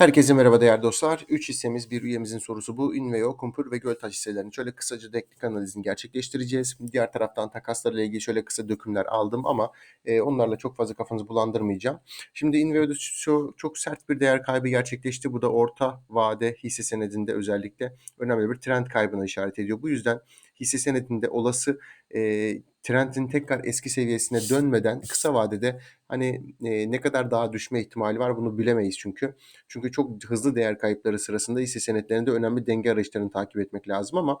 Herkese merhaba değerli dostlar. 3 hissemiz bir üyemizin sorusu bu. Inveo, Kumpur ve Göltaş hisselerini şöyle kısaca teknik analizini gerçekleştireceğiz. Diğer taraftan takaslarla ilgili şöyle kısa dökümler aldım ama e, onlarla çok fazla kafanızı bulandırmayacağım. Şimdi Inveo'da şu, çok sert bir değer kaybı gerçekleşti. Bu da orta vade hisse senedinde özellikle önemli bir trend kaybına işaret ediyor. Bu yüzden hisse senedinde olası e, trendin tekrar eski seviyesine dönmeden kısa vadede hani e, ne kadar daha düşme ihtimali var bunu bilemeyiz çünkü. Çünkü çok hızlı değer kayıpları sırasında hisse senetlerinde önemli denge arayışlarını takip etmek lazım ama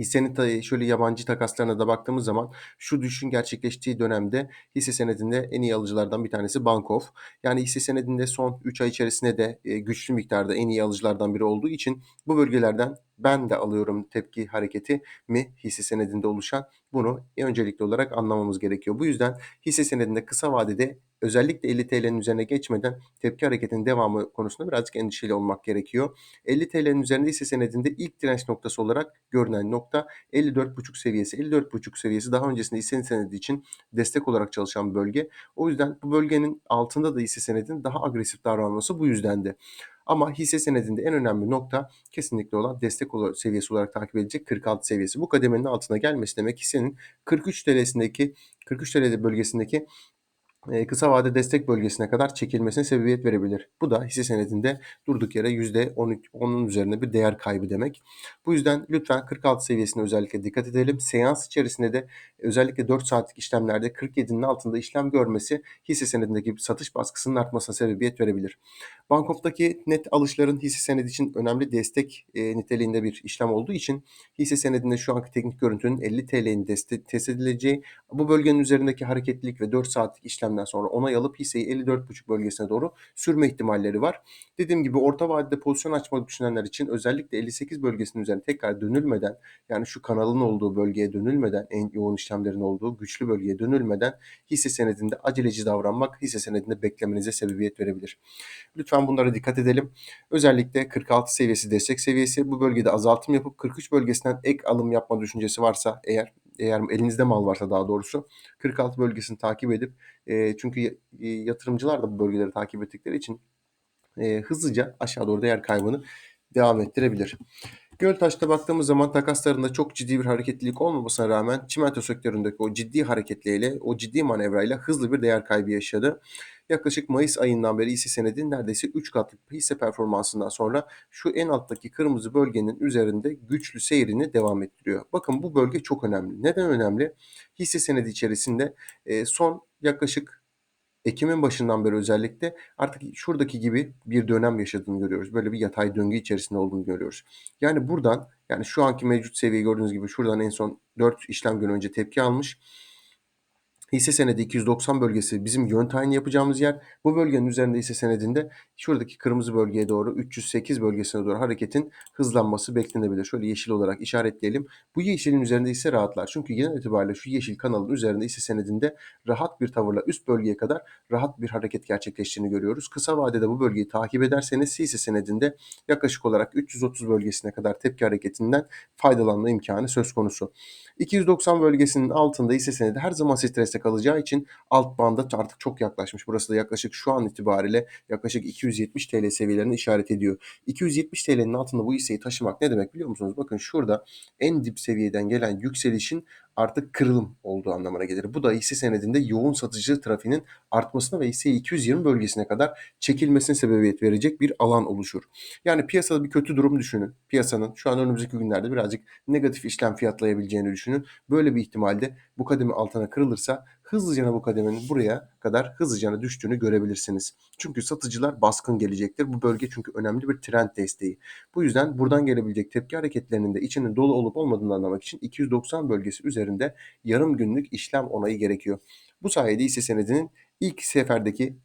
Hissenin şöyle yabancı takaslarına da baktığımız zaman şu düşüşün gerçekleştiği dönemde hisse senedinde en iyi alıcılardan bir tanesi Bank of. Yani hisse senedinde son 3 ay içerisinde de güçlü miktarda en iyi alıcılardan biri olduğu için bu bölgelerden ben de alıyorum tepki hareketi mi hisse senedinde oluşan bunu öncelikli olarak anlamamız gerekiyor. Bu yüzden hisse senedinde kısa vadede özellikle 50 TL'nin üzerine geçmeden tepki hareketinin devamı konusunda birazcık endişeli olmak gerekiyor. 50 TL'nin üzerinde hisse senedinde ilk direnç noktası olarak görünen nokta 54,5 seviyesi. 54,5 seviyesi daha öncesinde hisse senedi için destek olarak çalışan bölge. O yüzden bu bölgenin altında da hisse senedinin daha agresif davranması bu yüzdendi. Ama hisse senedinde en önemli nokta kesinlikle olan destek seviyesi olarak takip edilecek 46 seviyesi. Bu kademenin altına gelmesi demek hissenin 43 TL'sindeki 43 TL bölgesindeki kısa vade destek bölgesine kadar çekilmesine sebebiyet verebilir. Bu da hisse senedinde durduk yere %10'un üzerinde bir değer kaybı demek. Bu yüzden lütfen 46 seviyesine özellikle dikkat edelim. Seans içerisinde de özellikle 4 saatlik işlemlerde 47'nin altında işlem görmesi hisse senedindeki satış baskısının artmasına sebebiyet verebilir. Bankof'taki net alışların hisse senedi için önemli destek e, niteliğinde bir işlem olduğu için hisse senedinde şu anki teknik görüntünün 50 TL'nin test edileceği, bu bölgenin üzerindeki hareketlilik ve 4 saatlik işlemden sonra onay alıp hisseyi 54,5 bölgesine doğru sürme ihtimalleri var. Dediğim gibi orta vadede pozisyon açmak düşünenler için özellikle 58 bölgesinin üzerine tekrar dönülmeden yani şu kanalın olduğu bölgeye dönülmeden en yoğun işlemlerin olduğu güçlü bölgeye dönülmeden hisse senedinde aceleci davranmak hisse senedinde beklemenize sebebiyet verebilir. Lütfen bunlara dikkat edelim. Özellikle 46 seviyesi destek seviyesi bu bölgede azaltım yapıp 43 bölgesinden ek alım yapma düşüncesi varsa eğer eğer elinizde mal varsa daha doğrusu 46 bölgesini takip edip e, çünkü yatırımcılar da bu bölgeleri takip ettikleri için e, hızlıca aşağı doğru değer kaybını devam ettirebilir. Göltaş'ta baktığımız zaman takaslarında çok ciddi bir hareketlilik olmamasına rağmen çimento sektöründeki o ciddi hareketliyle, o ciddi manevrayla hızlı bir değer kaybı yaşadı. Yaklaşık Mayıs ayından beri hisse senedin neredeyse 3 katlık hisse performansından sonra şu en alttaki kırmızı bölgenin üzerinde güçlü seyrini devam ettiriyor. Bakın bu bölge çok önemli. Neden önemli? Hisse senedi içerisinde son yaklaşık Ekim'in başından beri özellikle artık şuradaki gibi bir dönem yaşadığını görüyoruz. Böyle bir yatay döngü içerisinde olduğunu görüyoruz. Yani buradan yani şu anki mevcut seviye gördüğünüz gibi şuradan en son 4 işlem günü önce tepki almış. Hisse senedi 290 bölgesi bizim yön tayini yapacağımız yer. Bu bölgenin üzerinde hisse senedinde şuradaki kırmızı bölgeye doğru 308 bölgesine doğru hareketin hızlanması beklenebilir. Şöyle yeşil olarak işaretleyelim. Bu yeşilin üzerinde ise rahatlar. Çünkü genel itibariyle şu yeşil kanalın üzerinde hisse senedinde rahat bir tavırla üst bölgeye kadar rahat bir hareket gerçekleştiğini görüyoruz. Kısa vadede bu bölgeyi takip ederseniz hisse senedinde yaklaşık olarak 330 bölgesine kadar tepki hareketinden faydalanma imkanı söz konusu. 290 bölgesinin altında hisse senedi her zaman streste kalacağı için alt banda artık çok yaklaşmış. Burası da yaklaşık şu an itibariyle yaklaşık 270 TL seviyelerini işaret ediyor. 270 TL'nin altında bu hisseyi taşımak ne demek biliyor musunuz? Bakın şurada en dip seviyeden gelen yükselişin artık kırılım olduğu anlamına gelir. Bu da hisse senedinde yoğun satıcı trafiğinin artmasına ve hisseyi 220 bölgesine kadar çekilmesine sebebiyet verecek bir alan oluşur. Yani piyasada bir kötü durum düşünün. Piyasanın şu an önümüzdeki günlerde birazcık negatif işlem fiyatlayabileceğini düşünün. Böyle bir ihtimalde bu kademe altına kırılırsa hızlıca bu kademenin buraya kadar hızlıca düştüğünü görebilirsiniz. Çünkü satıcılar baskın gelecektir. Bu bölge çünkü önemli bir trend desteği. Bu yüzden buradan gelebilecek tepki hareketlerinin de içinin dolu olup olmadığını anlamak için 290 bölgesi üzerinde yarım günlük işlem onayı gerekiyor. Bu sayede hisse senedinin ilk seferdeki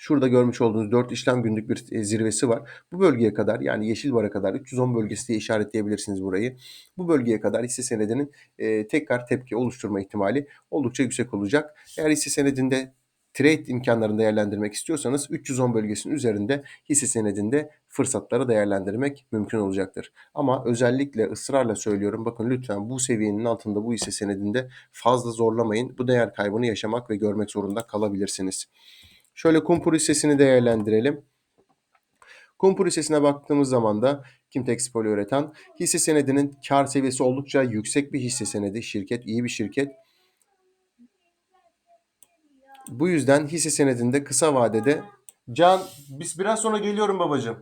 Şurada görmüş olduğunuz 4 işlem günlük bir e, zirvesi var. Bu bölgeye kadar yani yeşil bara kadar 310 bölgesi diye işaretleyebilirsiniz burayı. Bu bölgeye kadar hisse senedinin e, tekrar tepki oluşturma ihtimali oldukça yüksek olacak. Eğer hisse senedinde trade imkanlarını değerlendirmek istiyorsanız 310 bölgesinin üzerinde hisse senedinde fırsatları değerlendirmek mümkün olacaktır. Ama özellikle ısrarla söylüyorum bakın lütfen bu seviyenin altında bu hisse senedinde fazla zorlamayın. Bu değer kaybını yaşamak ve görmek zorunda kalabilirsiniz. Şöyle kumpur hissesini değerlendirelim. Kumpur hissesine baktığımız zaman da Kimtex Poliüretan hisse senedinin kar seviyesi oldukça yüksek bir hisse senedi. Şirket iyi bir şirket. Bu yüzden hisse senedinde kısa vadede Can biz biraz sonra geliyorum babacığım.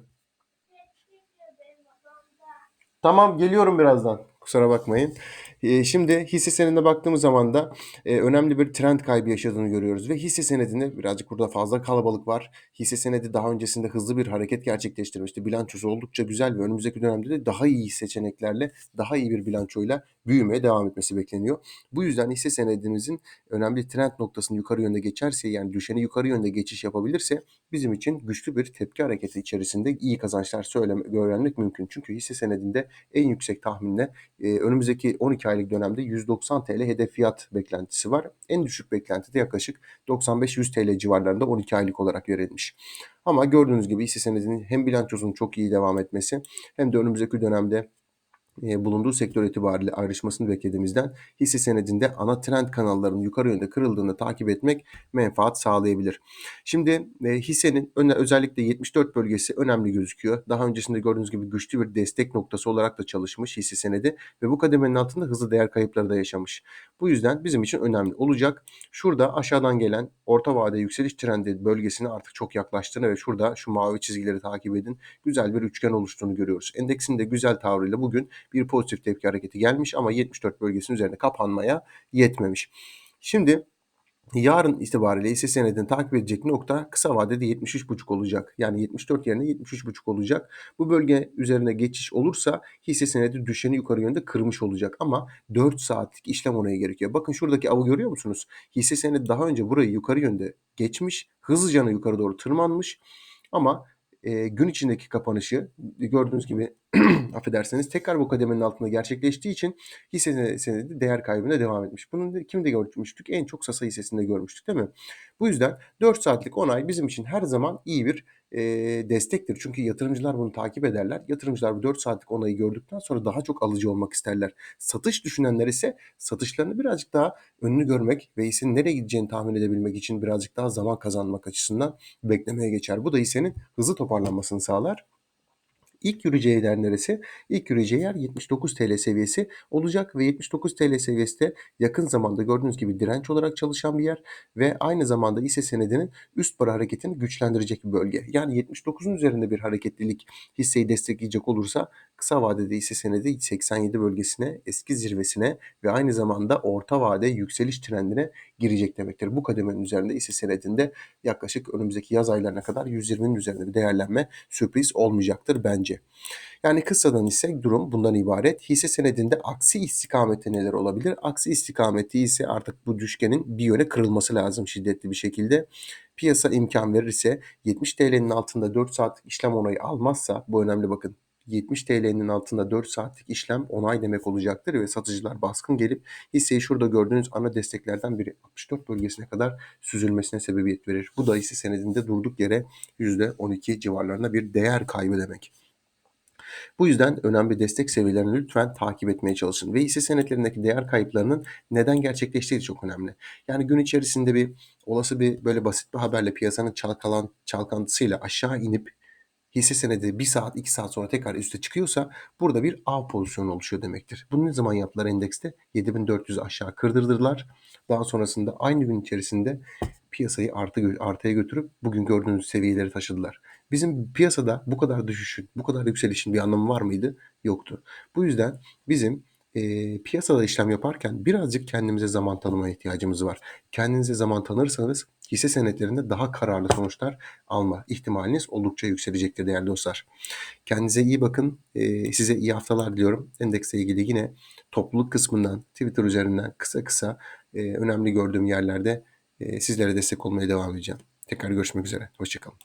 Tamam geliyorum birazdan. Kusura bakmayın. Ee, şimdi hisse senedine baktığımız zaman da e, önemli bir trend kaybı yaşadığını görüyoruz ve hisse senedinde birazcık burada fazla kalabalık var. Hisse senedi daha öncesinde hızlı bir hareket gerçekleştirmişti. Bilançosu oldukça güzel ve önümüzdeki dönemde de daha iyi seçeneklerle, daha iyi bir bilançoyla büyümeye devam etmesi bekleniyor. Bu yüzden hisse senedimizin önemli trend noktasını yukarı yönde geçerse yani düşeni yukarı yönde geçiş yapabilirse bizim için güçlü bir tepki hareketi içerisinde iyi kazançlar söyleme, öğrenmek mümkün. Çünkü hisse senedinde en yüksek tahminle e, önümüzdeki 12 aylık dönemde 190 TL hedef fiyat beklentisi var. En düşük beklenti de yaklaşık 95-100 TL civarlarında 12 aylık olarak verilmiş. Ama gördüğünüz gibi hisse senedinin hem bilançosunun çok iyi devam etmesi hem de önümüzdeki dönemde e, bulunduğu sektör itibariyle ayrışmasını beklediğimizden hisse senedinde ana trend kanallarının yukarı yönde kırıldığını takip etmek menfaat sağlayabilir. Şimdi e, hissenin özellikle 74 bölgesi önemli gözüküyor. Daha öncesinde gördüğünüz gibi güçlü bir destek noktası olarak da çalışmış hisse senedi ve bu kademenin altında hızlı değer kayıpları da yaşamış. Bu yüzden bizim için önemli olacak. Şurada aşağıdan gelen orta vade yükseliş trendi bölgesine artık çok yaklaştığını ve şurada şu mavi çizgileri takip edin. Güzel bir üçgen oluştuğunu görüyoruz. Endeksin de güzel tavrıyla bugün bir pozitif tepki hareketi gelmiş ama 74 bölgesinin üzerinde kapanmaya yetmemiş. Şimdi yarın itibariyle hisse senedini takip edecek nokta kısa vadede 73,5 olacak. Yani 74 yerine 73,5 olacak. Bu bölge üzerine geçiş olursa hisse senedi düşeni yukarı yönde kırmış olacak. Ama 4 saatlik işlem onaya gerekiyor. Bakın şuradaki avı görüyor musunuz? Hisse senedi daha önce burayı yukarı yönde geçmiş. Hızlıca yukarı doğru tırmanmış. Ama e, gün içindeki kapanışı gördüğünüz gibi affederseniz tekrar bu kademenin altında gerçekleştiği için hisse senedi değer kaybına devam etmiş. Bunu kimde görmüştük? En çok Sasa hissesinde görmüştük değil mi? Bu yüzden 4 saatlik onay bizim için her zaman iyi bir e, destektir. Çünkü yatırımcılar bunu takip ederler. Yatırımcılar bu 4 saatlik onayı gördükten sonra daha çok alıcı olmak isterler. Satış düşünenler ise satışlarını birazcık daha önünü görmek ve hissenin nereye gideceğini tahmin edebilmek için birazcık daha zaman kazanmak açısından beklemeye geçer. Bu da hissenin hızlı toparlanmasını sağlar. İlk yürüyeceği yer neresi? İlk yürüyeceği yer 79 TL seviyesi olacak ve 79 TL seviyesi de yakın zamanda gördüğünüz gibi direnç olarak çalışan bir yer ve aynı zamanda ise senedinin üst para hareketini güçlendirecek bir bölge. Yani 79'un üzerinde bir hareketlilik hisseyi destekleyecek olursa kısa vadede ise senedi 87 bölgesine, eski zirvesine ve aynı zamanda orta vade yükseliş trendine girecek demektir. Bu kademenin üzerinde ise senedinde yaklaşık önümüzdeki yaz aylarına kadar 120'nin üzerinde bir değerlenme sürpriz olmayacaktır bence. Yani kısadan ise durum bundan ibaret. Hisse senedinde aksi istikamette neler olabilir? Aksi istikameti ise artık bu düşgenin bir yöne kırılması lazım şiddetli bir şekilde. Piyasa imkan verirse 70 TL'nin altında 4 saatlik işlem onayı almazsa bu önemli bakın 70 TL'nin altında 4 saatlik işlem onay demek olacaktır ve satıcılar baskın gelip hisseyi şurada gördüğünüz ana desteklerden biri 64 bölgesine kadar süzülmesine sebebiyet verir. Bu da hisse senedinde durduk yere %12 civarlarında bir değer kaybı demek. Bu yüzden önemli destek seviyelerini lütfen takip etmeye çalışın. Ve hisse senetlerindeki değer kayıplarının neden gerçekleştiği çok önemli. Yani gün içerisinde bir olası bir böyle basit bir haberle piyasanın çalkalan, çalkantısıyla aşağı inip hisse senedi 1 saat 2 saat sonra tekrar üste çıkıyorsa burada bir av pozisyonu oluşuyor demektir. Bunu ne zaman yaptılar endekste? 7400 aşağı kırdırdılar. Daha sonrasında aynı gün içerisinde piyasayı artı, artıya götürüp bugün gördüğünüz seviyeleri taşıdılar. Bizim piyasada bu kadar düşüşün, bu kadar yükselişin bir anlamı var mıydı? Yoktu. Bu yüzden bizim e, piyasada işlem yaparken birazcık kendimize zaman tanımaya ihtiyacımız var. Kendinize zaman tanırsanız hisse senetlerinde daha kararlı sonuçlar alma ihtimaliniz oldukça yükselecektir değerli dostlar. Kendinize iyi bakın. E, size iyi haftalar diliyorum. Endeksle ilgili yine topluluk kısmından, Twitter üzerinden kısa kısa e, önemli gördüğüm yerlerde e, sizlere destek olmaya devam edeceğim. Tekrar görüşmek üzere. Hoşçakalın.